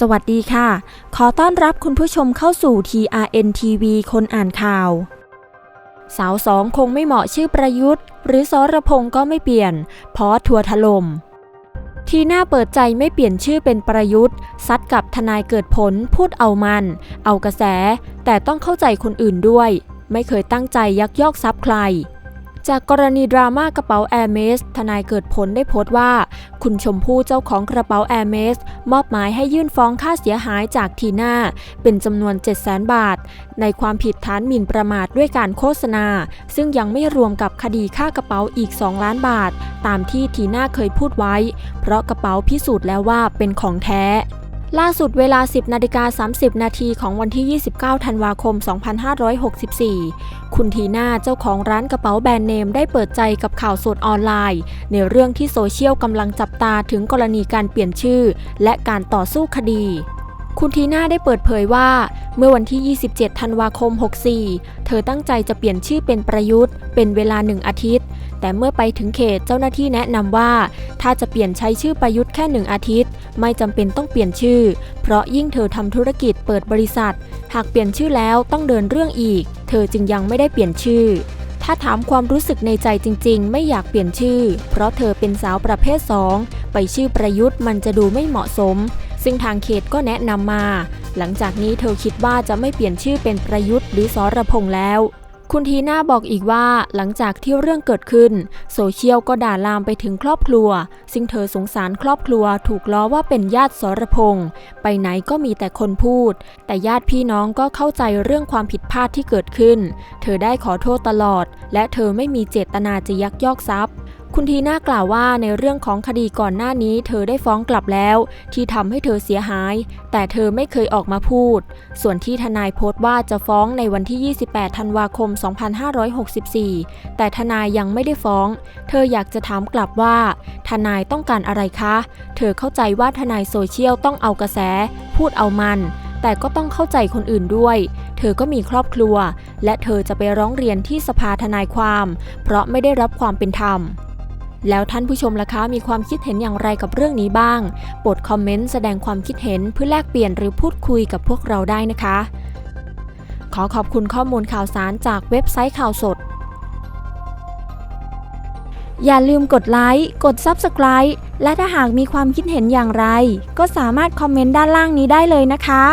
สวัสดีค่ะ ขอต้อนรับคุณผู้ชมเข้าสู่ TRN TV คนอ่านข่าว สาวสองคงไม่เหมาะชื่อประยุทธ์ หรือสรพงศ์ก็ไม่เปลี่ยนเพราะทัวร์ถล่มทีน่าเปิดใจไม่เปลี่ยนชื่อเป็นประยุทธ์ ซัดกับทนายเกิดผลพูดเอามัน เอากระแส แต่ต้องเข้าใจคนอื่นด้วย ไม่เคยตั้งใจยักยอกทรัพย์ใคร จากกรณีดราม่ากระเป๋าแอร์เมสทนายเกิดผลได้โพสต์ว่า คุณชมพู่เจ้าของกระเป๋าแอร์เมสมอบหมายให้ยื่นฟ้องค่าเสียหายจากทีน่าเป็นจำนวน 7 0 0 0 0 0 บาท ในความผิดฐานหมิ่นประมาทด้วยการโฆษณา ซึ่งยังไม่รวมกับคดีค่ากระเป๋าอีก 2 ล้านบาท ตามที่ทีน่าเคยพูดไว้ เพราะกระเป๋าพิสูจน์แล้วว่าเป็นของแท้ ล่าสุดเวลา 10นาฬิกา30 นาทีของวันที่ 29 ธันวาคม 2564 คุณทีน่าเจ้าของร้านกระเป๋าแบรนด์เนมได้เปิดใจกับข่าวสดออนไลน์ ในเรื่องที่โซเชียลกำลังจับตาถึงกรณีการเปลี่ยนชื่อ และการต่อสู้คดีคุณทีน่าได้เปิดเผยว่า เมื่อวันที่ 27 ธันวาคม 64 เธอตั้งใจจะเปลี่ยนชื่อเป็นประยุทธ์ เป็นเวลาหนึ่งอาทิตย์ แต่เมื่อไปถึงเขตเจ้าหน้าที่แนะนำว่า ถ้าจะเปลี่ยนใช้ชื่อประยุทธ์แค่หนึ่งอาทิตย์ ไม่จำเป็นต้องเปลี่ยนชื่อ เพราะยิ่งเธอทำธุรกิจเปิดบริษัท หากเปลี่ยนชื่อแล้วต้องเดินเรื่องอีก เธอจึงยังไม่ได้เปลี่ยนชื่อ ถ้าถามความรู้สึกในใจจริง ๆ ไม่อยากเปลี่ยนชื่อ เพราะเธอเป็นสาวประเภท 2 ไปชื่อประยุทธ์มันจะดูไม่เหมาะสม ซึ่งทางเขตก็แนะนำมา หลังจากนี้เธอคิดว่าจะไม่เปลี่ยนชื่อเป็นประยุทธ์หรือสรพงษ์แล้ว คุณทีน่าบอกอีกว่าหลังจากที่เรื่องเกิดขึ้น โซเชียลก็ด่าลามไปถึงครอบครัว ซึ่งเธอสงสารครอบครัวถูกล้อว่าเป็นญาติสรพงศ์ไปไหนก็มีแต่คนพูด แต่ญาติพี่น้องก็เข้าใจเรื่องความผิดพลาดที่เกิดขึ้น เธอได้ขอโทษตลอด และเธอไม่มีเจตนาจะยักยอกทรัพย์ คุณทีน่ากล่าวว่าในเรื่องของคดีก่อนหน้านี้เธอได้ฟ้องกลับแล้ว ที่ทำให้เธอเสียหาย แต่เธอไม่เคยออกมาพูด ส่วนที่ทนายโพสต์ว่าจะฟ้องในวันที่ 28 ธันวาคม 2564 แต่ทนายยังไม่ได้ฟ้อง เธออยากจะถามกลับว่า ทนายต้องการอะไรคะ เธอเข้าใจว่าทนายโซเชียลต้องเอากระแส พูดเอามันแต่ก็ต้องเข้าใจคนอื่นด้วย เธอก็มีครอบครัว และเธอจะไปร้องเรียนที่สภาทนายความ เพราะไม่ได้รับความเป็นธรรม แล้วท่านผู้ชมล่ะคะมีความคิดเห็นอย่างไรกับเรื่องนี้บ้างโปรดคอมเมนต์แสดงความคิดเห็นเพื่อแลกเปลี่ยนหรือพูดคุยกับพวกเราได้นะคะ ขอขอบคุณข้อมูลข่าวสารจากเว็บไซต์ข่าวสด อย่าลืมกดไลค์กด Subscribe และถ้าหากมีความคิดเห็นอย่างไร ก็สามารถคอมเมนต์ด้านล่างนี้ได้เลยนะคะ